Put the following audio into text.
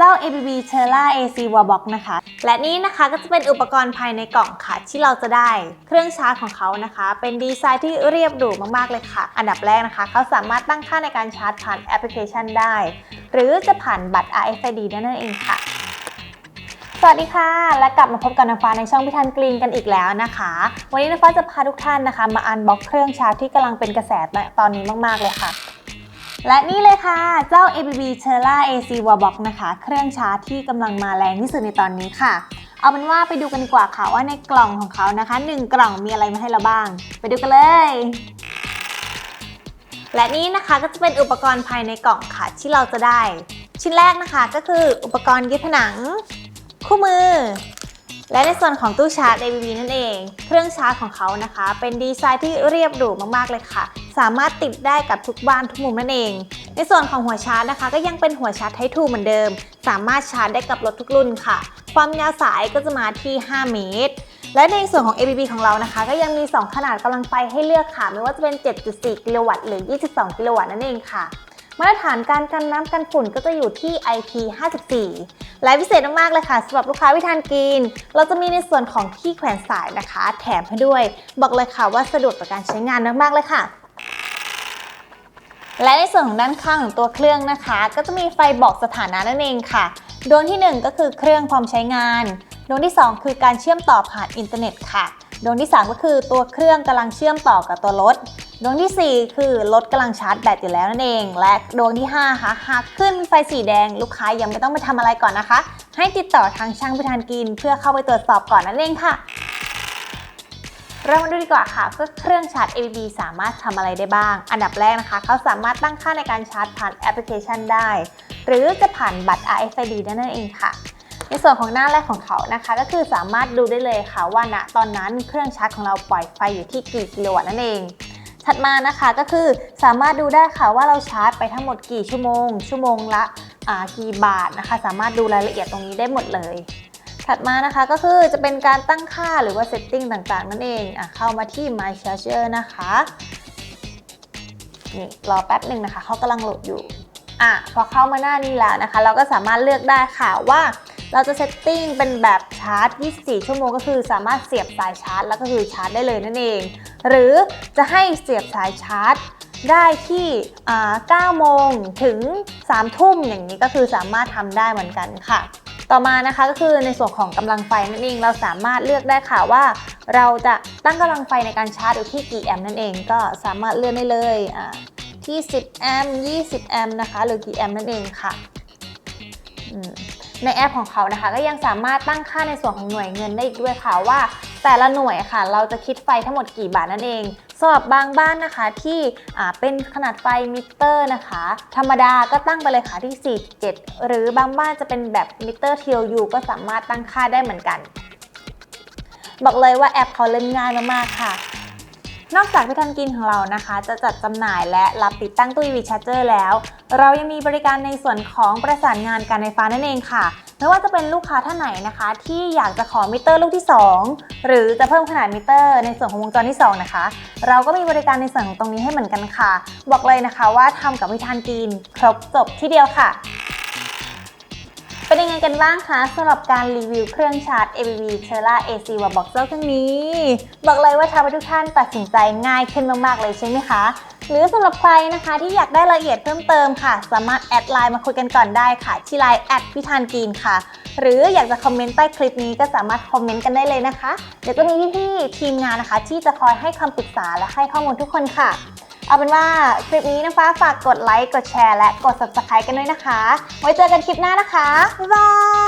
เจ้า ABB c h e r l a AC Wallbox นะคะ และนี่นะคะก็จะเป็นอุปกรณ์ภายในกล่องค่ะ ที่เราจะได้เครื่องชาร์จของเขานะคะ เป็นดีไซน์ที่เรียบหรูมากๆเลยค่ะ อันดับแรกนะคะ เขาสามารถตั้งค่าในการชาร์จผ่านแอปพลิเคชันได้ หรือจะผ่านบัตร RFID นั่นเองค่ะสวัสดีค่ะ และกลับมาพบกับน้ำฟ้าในช่องพิธันกรีนกันอีกแล้วนะคะ วันนี้น้ำฟ้าจะพาทุกท่านนะคะ มาอันบ็อกเครื่องชาร์จที่กำลังเป็นกระแสตอนนี้มากๆเลยค่ะ และนี่เลยค่ะ เจ้า ABB c h e r l a AC Wallbox นะคะ เครื่องชาร์จที่กำลังมาแรงที่สุดในตอนนี้ค่ะ เอาเป็นว่าไปดูกันดีกว่าค่ะว่าในกล่องของเขานะคะ 1 กล่องมีอะไรมาให้เราบ้าง ไปดูกันเลยและนี่นะคะก็จะเป็นอุปกรณ์ภายในกล่องค่ะที่เราจะได้ ชิ้นแรกนะคะก็คืออุปกรณ์ยึดผนัง คู่มือ และในส่วนของตู้ชาร์จ ABB นั่นเอง เครื่องชาร์จของเขานะคะ เป็นดีไซน์ที่เรียบหรูมากๆเลยค่ะ สามารถติดได้กับทุกบ้านทุกมุมนั่นเอง ในส่วนของหัวชาร์จนะคะ ก็ยังเป็นหัวชาร์จไททูเหมือนเดิม สามารถชาร์จได้กับรถทุกรุ่นค่ะ ความยาวสายก็จะมาที่ 5 เมตรและในส่วนของ ABB ของเรานะคะ ก็ยังมี 2 ขนาดกำลังไฟให้เลือกค่ะ ไม่ว่าจะเป็น 7.4 กิโลวัตต์หรือ 22 กิโลวัตต์นั่นเองค่ะ มาตรฐานการกันน้ำกันฝุ่นก็จะอยู่ที่ IP54 และพิเศษมากๆเลยค่ะสำหรับลูกค้าวิธานกิน เราจะมีในส่วนของที่แขวนสายนะคะ แถมให้ด้วย บอกเลยค่ะว่าสะดวกต่อการใช้งานมากๆเลยค่ะและในส่วนของด้านข้างของตัวเครื่องนะคะ ก็จะมีไฟบอกสถานะนั่นเองค่ะ ดวงที่ 1 ก็คือเครื่องพร้อมใช้งาน ดวงที่ 2 คือการเชื่อมต่อผ่านอินเทอร์เน็ตค่ะ ดวงที่ 3 ก็คือตัวเครื่องกำลังเชื่อมต่อกับตัวรถ ดวงที่ 4 คือรถกำลังชาร์จแบตอยู่แล้วนั่นเอง และดวงที่ 5 ค่ะ หากขึ้นไฟสีแดง ลูกค้ายังไม่ต้องไปทำอะไรก่อนนะคะ ให้ติดต่อทางช่างพิธานกิน เพื่อเข้าไปตรวจสอบก่อนนั่นเองค่ะ เริ่มมาดูดีกว่าค่ะว่าเครื่องชาร์จ ABB สามารถทำอะไรได้บ้าง อันดับแรกนะคะ เขาสามารถตั้งค่าในการชาร์จผ่านแอปพลิเคชันได้ หรือจะผ่านบัตร RFID ได้นั่นเองค่ะ ในส่วนของหน้าแรกของเขานะคะ ก็คือสามารถดูได้เลยค่ะว่าณตอนนั้นเครื่องชาร์จของเราปล่อยไฟอยู่ที่กี่กิโลวัตต์นั่นเองถัดมานะคะก็คือสามารถดูได้ค่ะว่าเราชาร์จไปทั้งหมดกี่ชั่วโมง ชั่วโมงละกี่บาทนะคะ สามารถดูรายละเอียดตรงนี้ได้หมดเลย ถัดมานะคะก็คือจะเป็นการตั้งค่าหรือว่าเซตติ้งต่างๆ นั่นเองอเข้ามาที่ My Charger นะคะนี่รอแป๊บหนึ่งนะคะเขากำลังโหลดอยู่อะพอเข้ามาหน้านี้แล้วนะคะ เราก็สามารถเลือกได้ค่ะว่า เราจะเซตติ้งเป็นแบบชาร์จ 24 ชั่วโมงก็คือสามารถเสียบสายชาร์จ แล้วก็คือชาร์จได้เลยนั่นเอง หรือจะให้เสียบสายชาร์จได้ที่ 9 โมงถึง 3 ทุ่มอย่างนี้ก็คือสามารถทำได้เหมือนกันค่ะ ต่อมานะคะก็คือในส่วนของกำลังไฟนั่นเอง เราสามารถเลือกได้ค่ะว่า เราจะตั้งกำลังไฟในการชาร์จอยู่ที่กี่แอมป์นั่นเอง ก็สามารถเลือกได้เลยที่ 10 แอมป์ 20 แอมป์นะคะ หรือกี่แอมป์นั่นเองค่ะ ในแอปของเขานะคะ ก็ยังสามารถตั้งค่าในส่วนของหน่วยเงินได้อีกด้วยค่ะว่า แต่ละหน่วยค่ะ เราจะคิดไฟทั้งหมดกี่บาทนั่นเองสำหรับบางบ้านนะคะที่เป็นขนาดไฟมิเตอร์นะคะ ธรรมดาก็ตั้งไปเลยค่ะที่ 47 หรือบางบ้านจะเป็นแบบมิเตอร์ TOU ก็สามารถตั้งค่าได้เหมือนกัน บอกเลยว่าแอปเขาเล่นง่ายมากๆค่ะ นอกจากพิธันกินของเรานะคะ จะจัดจำหน่ายและรับติดตั้งตู้ EV Charger แล้ว เรายังมีบริการในส่วนของประสานงานการไฟฟ้านั่นเองค่ะไม่ว่าจะเป็นลูกค้าท่านไหนนะคะ ที่อยากจะขอมิเตอร์ลูกที่ 2 หรือจะเพิ่มขนาดมิเตอร์ในส่วนของวงจรที่ 2 นะคะ เราก็มีบริการในส่วนของตรงนี้ให้เหมือนกันค่ะ บอกเลยนะคะว่าทำกับพิธันกินครบจบที่เดียวค่ะ เป็นยังไงกันบ้างคะสำหรับการรีวิวเครื่องชาร์จ ABB c h e r l a AC w a b o x เครื่องนี้ บอกเลยว่าทำให้ทุกท่านตัดสินใจง่ายขึ้นมากๆเลยใช่ไหมคะ หรือสำหรับใครนะคะที่อยากได้รายละเอียดเพิ่มเติมค่ะ สามารถแอดไลน์มาคุยกันก่อนได้ค่ะ ที่ไลน์แอดพิธานกีนค่ะ หรืออยากจะคอมเมนต์ใต้คลิปนี้ก็สามารถคอมเมนต์กันได้เลยนะคะ เดี๋ยวจะมีพี่ๆทีมงานนะคะ ที่จะคอยให้คำปรึกษาและให้ข้อมูลทุกคนค่ะ เอาเป็นว่าคลิปนี้นะคะฝากกดไลค์ กดแชร์ และกด subscribe กันด้วยนะคะ ไว้เจอกันคลิปหน้านะคะ บ๊ายบาย